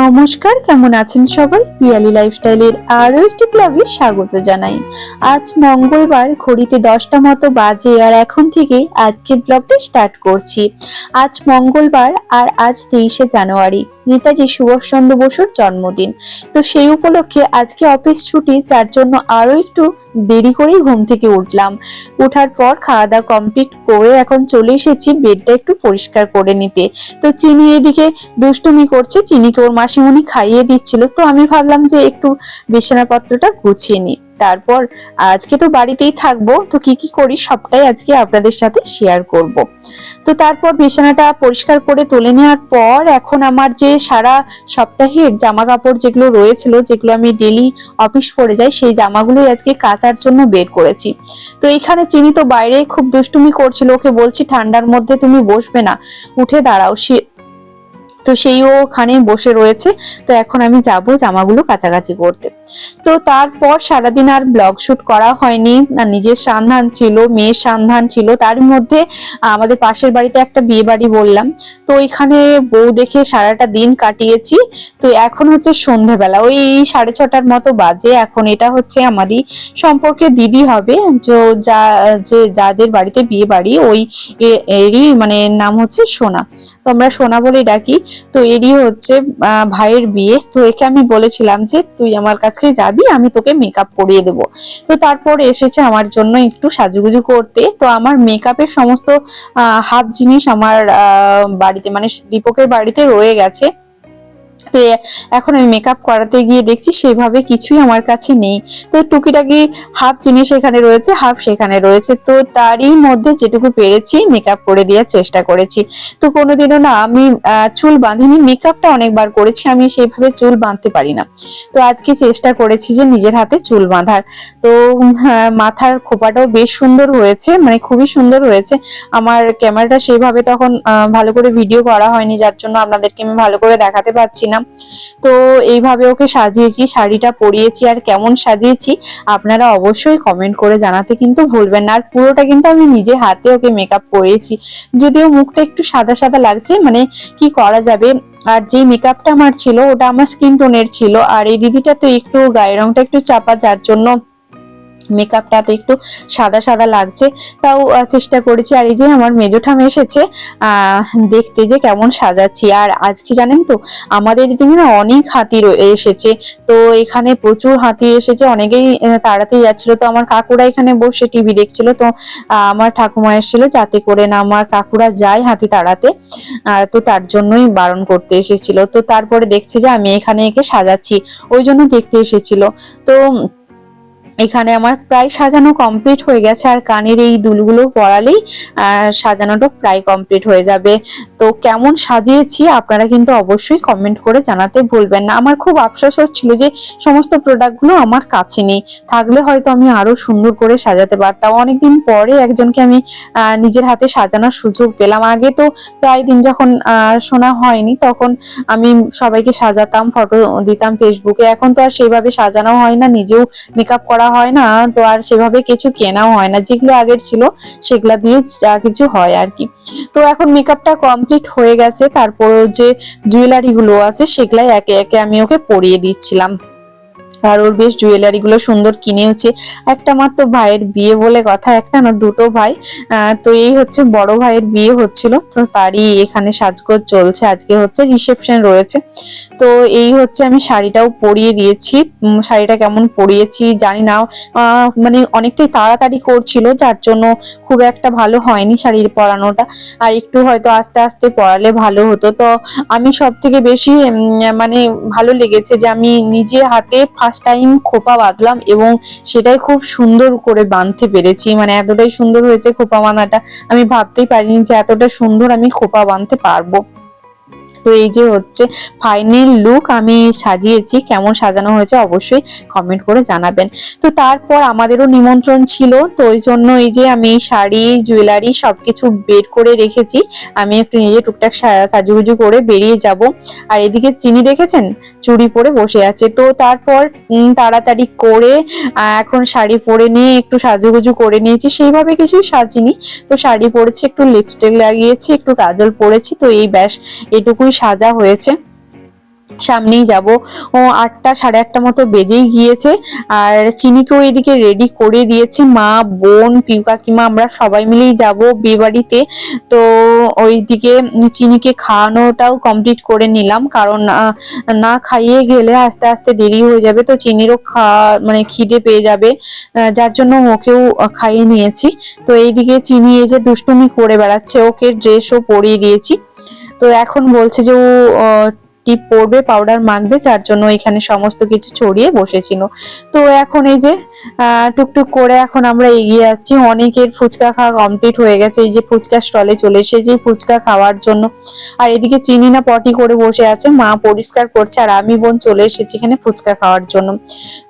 নমস্কার, কেমন আছেন সবাই? পিয়ালি লাইফস্টাইলের আরও একটি ব্লগে স্বাগত জানাই। আজ মঙ্গলবার, ঘড়িতে দশটা মতো বাজে আর এখন থেকে আজকের ব্লগটা স্টার্ট করছি। আজ মঙ্গলবার আর আজ তেইশে জানুয়ারি, নেতাজি সুভাষচন্দ্র বসুর জন্মদিন। তো সেই উপলক্ষে আজকে অফিস ছুটি, যার জন্য আরও একটু দেরি করেই ঘুম থেকে উঠলাম। ওঠার পর খাওয়া দাওয়া কমপ্লিট করে এখন চলে এসেছি বেডটা একটু পরিষ্কার করে নিতে। তো চিনি এদিকে দুষ্টুমি করছে চিনিকে ওর মাসিমণি খাইয়ে দিচ্ছিল, তো আমি ভাবলাম যে একটু বিছানাপত্রটা গুছিয়ে নিই। তারপর আজকে তো বাড়িতেই থাকব, তো কি কি করি সবটাই আজকে আপনাদের সাথে শেয়ার করব। তো তারপর বিছানাটা পরিষ্কার করে তুলে নেওয়ার পর এখন আমার যে সারা সপ্তাহের জামা কাপড় যেগুলো রয়েছিল, যেগুলো আমি ডেলি অফিস পরে যাই, সেই জামাগুলোই আজকে কাচার জন্য বের করেছি। তো এখানে চিনি তো বাইরে খুব দুষ্টুমি করছিল, ওকে বলছি ঠান্ডার মধ্যে তুমি বসবে না, উঠে দাঁড়াও তো সেই ওখানে বসে রয়েছে। তো এখন আমি যাব জামাগুলো কাছাকাছি করতে তো তারপর সারাদিন আর ব্লগ শুট করা হয়নি। না নিজের সন্ধান ছিল, মেয়ের সন্ধান ছিল। তার মধ্যে আমাদের পাশের বাড়িতে একটা বিয়ে বাড়ি বললাম। তো ওইখানে বউ দেখে সারাটা দিন কাটিয়েছি। তো এখন হচ্ছে সন্ধ্যাবেলা ওই সাড়ে ছটার মতো বাজে। এখন এটা হচ্ছে আমারই সম্পর্কে দিদি হবে। যা, যে যাদের বাড়িতে বিয়ে বাড়ি ওই এরই মানে নাম হচ্ছে সোনা। তো আমরা সোনা বলে ডাকি। তো এরই হচ্ছে ভাইয়ের বিয়ে। তো একে আমি বলেছিলাম যে, তুই আমার কাছে যাবি, আমি তোকে মেকআপ করিয়ে দেবো। তো তারপর এসেছে আমার জন্য একটু সাজুগুজু করতে। তো আমার মেকআপের সমস্ত হাফ জিনিস আমার বাড়িতে মানে দীপকের বাড়িতে রয়ে গেছে। তো এখন আমি মেকআপ করাতে গিয়ে দেখছি সেভাবে কিছুই আমার কাছে নেই। তো টুকিটাকি হাফ জিনিস এখানে রয়েছে হাফ সেখানে রয়েছে। তো তারই মধ্যে যেটুকু পেরেছি মেকআপ করে দেওয়ার চেষ্টা করেছি। তো কোনোদিনও না আমি চুল বাঁধিনি মেকআপটা অনেকবার করেছি, আমি সেইভাবে চুল বাঁধতে পারি না। তো আজকে চেষ্টা করেছি যে নিজের হাতে চুল বাঁধার। তো মাথার খোপাটাও বেশ সুন্দর হয়েছে মানে খুবই সুন্দর হয়েছে। আমার ক্যামেরাটা সেইভাবে তখন ভালো করে ভিডিও করা হয়নি, যার জন্য আপনাদেরকে আমি ভালো করে দেখাতে পারছি না। তো এইভাবে ওকে সাজিয়েছি, শাড়িটা পরিয়েছি আর কেমন সাজিয়েছি আপনারা অবশ্যই কমেন্ট করে জানাতে কিন্তু ভুলবেন না। আর পুরোটা কিন্তু আমি নিজে হাতে ওকে মেকআপ করিয়েছি যদিও মুখটা একটু সাদা সাদা লাগছে মানে কি করা যাবে? আর যে মেকআপটা আমার ছিল, ওটা আমার স্কিন টোনের ছিল। আর এই দিদিটা তো একটু গায়ের রংটা একটু চাপা, যার জন্য মেকআপটা তো একটু সাদা সাদা লাগছে, তাও চেষ্টা করেছি। আর এই যে আমার মেজো মেজোঠাম এসেছে দেখতে যে কেমন সাজাচ্ছি। আর আজকে জানেন তো, আমাদের এদিকে না অনেক হাতি এসেছে। তো এখানে প্রচুর হাতি এসেছে, অনেকেই তাড়াতে যাচ্ছিল। তো আমার কাকুরা এখানে বসে টিভি দেখছিল। তো আমার ঠাকুমা এসেছিল যাতে করে না আমার কাকুরা যায় হাতি তাড়াতে। তো তার জন্যই বারণ করতে এসেছিল। তো তারপরে দেখছে যে আমি এখানে একে সাজাচ্ছি। ওই জন্য দেখতে এসেছিল। তো এখানে আমার প্রায় সাজানো কমপ্লিট হয়ে গেছে, আর কানের এই দুলগুলো পরালেই সাজানোটা প্রায় কমপ্লিট হয়ে যাবে। তো কেমন সাজিয়েছি আপনারা কিন্তু অবশ্যই কমেন্ট করে জানাতে ভুলবেন না। আমার খুব আফসোস হচ্ছিল যে সমস্ত প্রোডাক্টগুলো আমার কাছে নেই। থাকলে হয়তো আমি আরও সুন্দর করে সাজাতে পারতাম। অনেকদিন পরে একজনকে আমি নিজের হাতে সাজানোর সুযোগ পেলাম। আগে তো প্রায় দিন যখন শোনা হয়নি, তখন আমি সবাইকে সাজাতাম ফটো দিতাম ফেসবুকে এখন তো আর সেইভাবে সাজানো হয় না, নিজেও মেকআপ করা হয় না, তো আর সেভাবে কিছু কেনাও হয় না। যেগুলো আগের ছিল, সেগুলা দিয়ে যা কিছু হয় আর কি। তো এখন মেকআপটা কমপ্লিট হয়ে গেছে, তারপর যে জুয়েলারি গুলো আছে, সেগুলাই একে একে আমি ওকে পরিয়ে দিচ্ছিলাম। আর ওর বেশ জুয়েলারি গুলো সুন্দর কিনেওছে। একটা মাত্র ভাইয়ের বিয়ে বলে কথা, একটা না দুটো ভাই। তো এই হচ্ছে বড় ভাইয়ের বিয়ে হচ্ছিল। তো তারই এখানে সাজগোজ চলছে। আজকে হচ্ছে রিসেপশন রয়েছে। তো এই হচ্ছে আমি শাড়িটাও পরিয়ে দিয়েছি। শাড়িটা কেমন পরিয়েছি জানি না। মানে অনেকটাই তাড়াতাড়ি করছিল, যার জন্য খুব একটা ভালো হয়নি শাড়ির পরানোটা। আর একটু হয়তো আস্তে আস্তে পরালে ভালো হতো। তো আমি সব থেকে বেশি মানে ভালো লেগেছে যে আমি নিজে হাতে ফার্স্ট টাইম খোপা বাঁধলাম এবং সেটাই খুব সুন্দর করে বাঁধতে পেরেছি। মানে এতটাই সুন্দর হয়েছে খোপা বাঁধাটা। আমি ভাবতেই পারিনি যে এতটা সুন্দর আমি খোপা বাঁধতে পারব। তো এই যে হচ্ছে ফাইনাল লুক আমি সাজিয়েছি, কেমন সাজানো হয়েছে অবশ্যই কমেন্ট করে জানাবেন। তো তারপর আমাদেরও নিমন্ত্রণ ছিল, তো ওই জন্য এই যে আমি শাড়ি জুয়েলারি সবকিছু বের করে রেখেছি। আমি একটু নিজে টুকটাক সাজুগুজু করে বেরিয়ে যাব। আর এদিকে চিনি দেখেছেন? চুড়ি পরে বসে আছে। তো তারপর তাড়াতাড়ি করে এখন শাড়ি পরে নিয়ে একটু সাজুগুজু করে নিয়েছি। সেইভাবে কিছু সাজিনি। তো শাড়ি পরেছি, একটু লিপস্টিক লাগিয়েছি, একটু কাজল পরেছি। তো এই ব্যাস, এটুকুই সাজা হয়েছে। সামনেই যাব। ও আটটা, সাড়ে আটটা মতো বেজেই গিয়েছে। আর চিনিকেও এদিকে রেডি করে দিয়েছে। মা, বোন, পিউ কাকিমা, আমরা সবাই মিলেই যাব বিয়ে বাড়িতে তো ওইদিকে চিনিকে খাওয়ানোটাও কমপ্লিট করে নিলাম। কারণ না খাইয়ে গেলে আস্তে আস্তে দেরি হয়ে যাবে। তো চিনিরও খাওয়া মানে খিদে পেয়ে যাবে। যার জন্য ওকেও খাইয়ে নিয়েছি। তো এইদিকে চিনি এই যে দুষ্টুমি করে বেড়াচ্ছে। ওকে ড্রেসও পরিয়ে দিয়েছি। তো এখন বলছে যে ও টিপ পরবে পাউডার মাখবে, যার জন্য এখানে সমস্ত কিছু ছড়িয়ে বসেছিল। তো এখন এই যে টুকটুক করে এখন আমরা এগিয়ে আসছি। অনেকের ফুচকা খাওয়া কমপ্লিট হয়ে গেছে। এই যে ফুচকা স্টলে চলে এসেছি ফুচকা খাওয়ার জন্য। আর এদিকে চিনি না পটি করে বসে আছে। মা পরিষ্কার করছে, আর আমি বোন চলে এসেছি এখানে ফুচকা খাওয়ার জন্য।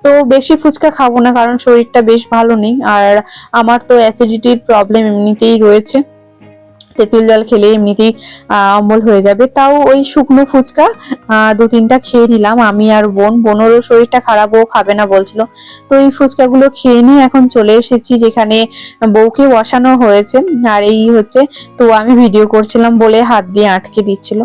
তো বেশি ফুচকা খাব না, কারণ শরীরটা বেশ ভালো নেই। আর আমার তো অ্যাসিডিটির প্রবলেম এমনিতেই রয়েছে। তেঁতুল জল খেলে এমনিতেই অম্বল হয়ে যাবে। তাও ওই শুকনো ফুচকা দু তিনটা খেয়ে নিলাম। আমি আর বোন, বোনেরও শরীরটা খারাপ, ও খাবে না বলছিল। তো এই ফুচকাগুলো খেয়ে নিয়ে এখন চলে এসেছি, যেখানে বউকে বসানো হয়েছে। আর এই হচ্ছে, তো আমি ভিডিও করছিলাম বলে হাত দিয়ে আটকে দিচ্ছিল।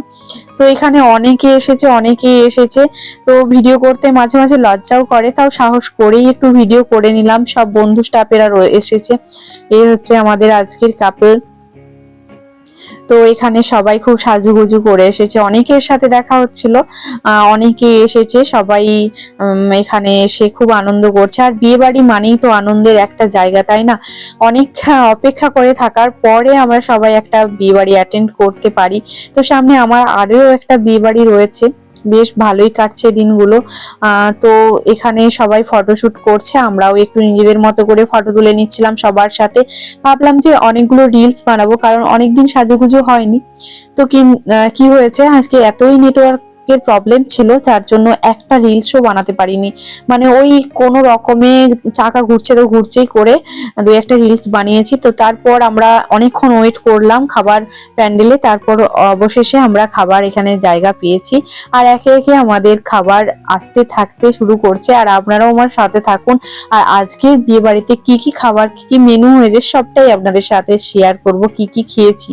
তো এখানে অনেকে এসেছে অনেকেই এসেছে। তো ভিডিও করতে মাঝে মাঝে লজ্জাও করে, তাও সাহস করেই একটু ভিডিও করে নিলাম। সব বন্ধু স্টাফেরা এসেছে। এই হচ্ছে আমাদের আজকের কাপল তো এখানে সবাই খুব সাজুগুজু করে এসেছে। অনেকের সাথে দেখা হচ্ছিল অনেকে এসেছে সবাই এখানে এসে খুব আনন্দ করছে। আর বিয়ে বাড়ি মানেই তো আনন্দের একটা জায়গা তাই না? অনেক হ্যাঁ, অপেক্ষা করে থাকার পরে আমরা সবাই একটা বিয়ে বাড়ি অ্যাটেন্ড করতে পারি। তো সামনে আমার আরও একটা বিয়ে বাড়ি রয়েছে। বেশ ভালোই কাটছে দিনগুলো। তো এখানে সবাই ফটোশুট করছে, আমরাও একটু নিজেদের মতো করে ফটো তুলে নিচ্ছিলাম সবার সাথে। ভাবলাম যে অনেকগুলো রিলস বানাবো, কারণ অনেকদিন সাজুগুজু হয়নি। তো কি কি হয়েছে? আজকে এতই নেটওয়ার্কের প্রবলেম ছিল, যার জন্য একটা রিলসও বানাতে পারিনি। মানে ওই কোনো রকমে চাকা ঘুরছে তো ঘুরছেই করে দুই একটা রিলস বানিয়েছি। তো তারপর আমরা অনেকক্ষণ ওয়েট করলাম খাবার প্যান্ডেলে তারপর অবশেষে আমরা খাবার এখানে জায়গা পেয়েছি। আর একে একে আমাদের খাবার আসতে থাকতে শুরু করছে। আর আপনারাও আমার সাথে থাকুন। আর আজকের বিয়ে বাড়িতে কি কি খাবার, কি কি মেনু হয়েছে, সবটাই আপনাদের সাথে শেয়ার করব, কি কি খেয়েছি।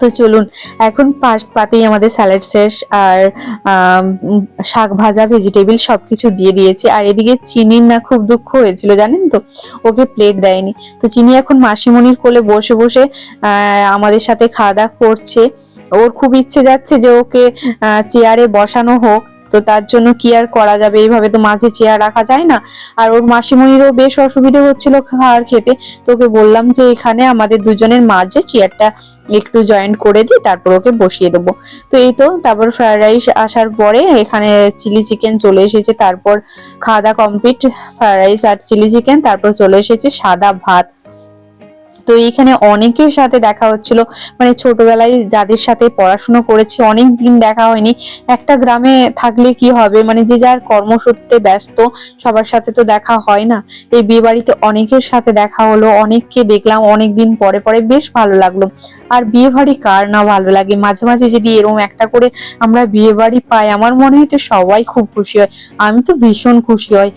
তো চলুন, এখন ফার্স্ট পাতেই আমাদের স্যালাড শেষ আর শাক ভাজা ভেজিটেবিল সব কিছু দিয়ে দিয়েছি। আর এদিকে চিনির না খুব দুঃখ হয়েছিল, জানেন তো? ওকে প্লেট দেয়নি। তো চিনি এখন মাসিমণির কোলে বসে বসে আমাদের সাথে খাওয়া দাওয়া করছে। ওর খুব ইচ্ছে যাচ্ছে যে ওকে চেয়ারে বসানো হোক। তো তার জন্য কি আর করা যাবে? এইভাবে তো মাঝে চেয়ার রাখা যায় না। আর ওর মাসিমণিরও বেশ অসুবিধে হচ্ছিল খাওয়ার খেতে। তো ওকে বললাম যে, এখানে আমাদের দুজনের মাঝে চেয়ারটা একটু জয়েন্ট করে দিই তারপর ওকে বসিয়ে দেবো। তো এই তো, তারপর ফ্রায়েড রাইস আসার পরে এখানে চিলি চিকেন চলে এসেছে। তারপর খাওয়া দাওয়া কমপ্লিট ফ্রায়েড রাইস আর চিলি চিকেন তারপর চলে এসেছে সাদা ভাত। তো এইখানে অনেকের সাথে দেখা হচ্ছিল। মানে ছোটবেলায় যাদের সাথে পড়াশুনো করেছি, অনেক দিন দেখা হয়নি। একটা গ্রামে থাকলে কি হবে? মানে যে যার কর্মসূত্রে ব্যস্ত, সবার সাথে তো দেখা হয় না। এই বিয়ে বাড়িতে অনেকের সাথে দেখা হলো, অনেককে দেখলাম, অনেক দিন পরে পরে বেশ ভালো লাগল। আর বিয়ে বাড়ি কার না ভালো লাগে? মাঝে মাঝে যদি এরকম একটা করে আমরা বিয়ে বাড়ি পাই, আমার মনে হয় তো সবাই খুব খুশি হয়। আমি তো ভীষণ খুশি হই।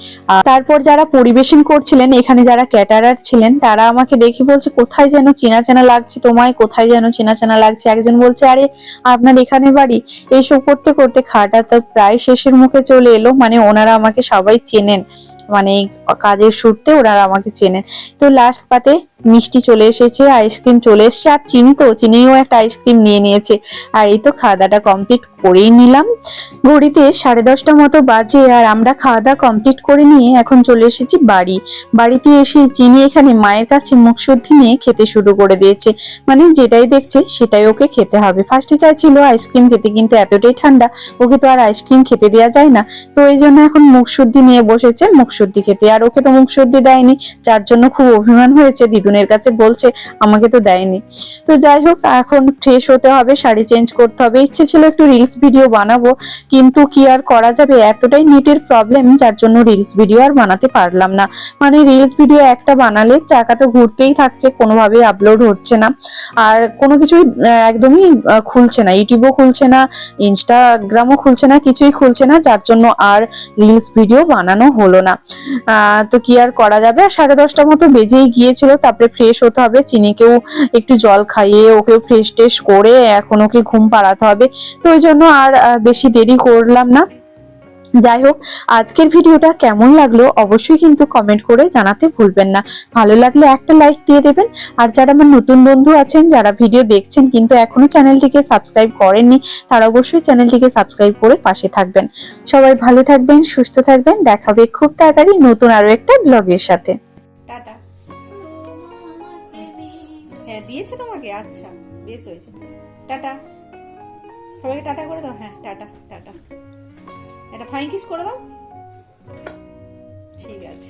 তারপর যারা পরিবেশন করছিলেন, এখানে যারা ক্যাটারার ছিলেন, তারা আমাকে দেখে বলছে কোথায় যেন চেনা চেনা লাগছে তোমায়, কোথায় যেন চেনা চেনা লাগছে? একজন বলছে, আরে, আপনার এখানে বাড়ি? এইসব করতে করতে খাওয়াটা তো প্রায় শেষের মুখে চলে এলো। মানে ওনারা আমাকে সবাই চেনেন। মানে কাজের সূত্রে ওনারা আমাকে চেনেন। তো লাস্ট পাতে মিষ্টি চলে এসেছে, আইসক্রিম চলে এসেছে। আর চিনি তো, চিনিও একটা আইসক্রিম নিয়ে নিয়েছে। আর এই তো খাওয়া দাওয়াটা কমপ্লিট করেই নিলাম। ঘড়িতে সাড়ে দশটা মতো বাজে আর আমরা খাওয়া দাওয়া কমপ্লিট করে নিয়ে এখন চলে এসেছি বাড়ি। বাড়িতে এসে চিনি এখানে মায়ের কাছে মুখ শুদ্ধি নিয়ে খেতে শুরু করে দিয়েছে। মানে যেটাই দেখছে সেটাই ওকে খেতে হবে। ফার্স্টে চাইছিল আইসক্রিম খেতে, কিন্তু এতটাই ঠান্ডা, ওকে তো আর আইসক্রিম খেতে দেওয়া যায় না। তো এই জন্য এখন মুখ শুদ্ধি নিয়ে বসেছে মুখ শুদ্ধি খেতে। আর ওকে তো মুখ শুদ্ধি দেয়নি, যার জন্য খুব অভিমান হয়েছে। দিদুনের কাছে বলছে, আমাকে তো দেয়নি। তো যাই হোক, এখন ফ্রেশ হতে হবে, শাড়ি চেঞ্জ করতে হবে। ইচ্ছে ছিল একটু রিলস ভিডিও বানাবো, কিন্তু কি আর করা যাবে? এতটাই নেটের প্রবলেম যার জন্য রিলস ভিডিও আর বানাতে পারলাম না। মানে রিলস ভিডিও একটা বানালে চাকা তো ঘুরতেই থাকছে কোনোভাবে আপলোড হচ্ছে না। আর কোনো কিছুই একদমই খুলছে না। ইউটিউবও খুলছে না ইনস্টাগ্রামও খুলছে না, কিছুই খুলছে না, যার জন্য আর রিলস ভিডিও বানানো হলো না। তো কি আর করা যাবে? আর সাড়ে দশটা মতো বেজেই গিয়েছিল, তারপরে ফ্রেশ হতে হবে, চিনিকেও একটু জল খাইয়ে ওকেও ফ্রেশ টেশ করে এখন ওকে ঘুম পাড়াতে হবে। তো ওই জন্য আর বেশি দেরি করলাম না। যাই হোক, আজকের ভিডিওটা কেমন লাগল অবশ্যই কিন্তু কমেন্ট করে জানাতে ভুলবেন না। ভালো লাগলে একটা লাইক দিয়ে দেবেন। আর যারা আমার নতুন বন্ধু আছেন, যারা ভিডিও দেখছেন কিন্তু এখনও চ্যানেলটিকে সাবস্ক্রাইব করেননি, তারা অবশ্যই চ্যানেলটিকে সাবস্ক্রাইব করে পাশে থাকবেন। সবাই ভালো থাকবেন, সুস্থ থাকবেন। দেখাবে খুব তাড়াতাড়ি নতুন আরও একটা ব্লগের সাথে। হ্যাঁ আচ্ছা টাটা। সবাইকে টাটা করে দাও হ্যাঁ টাটা টাটা। এটা ফাইন কিস করে দাও। ঠিক আছে।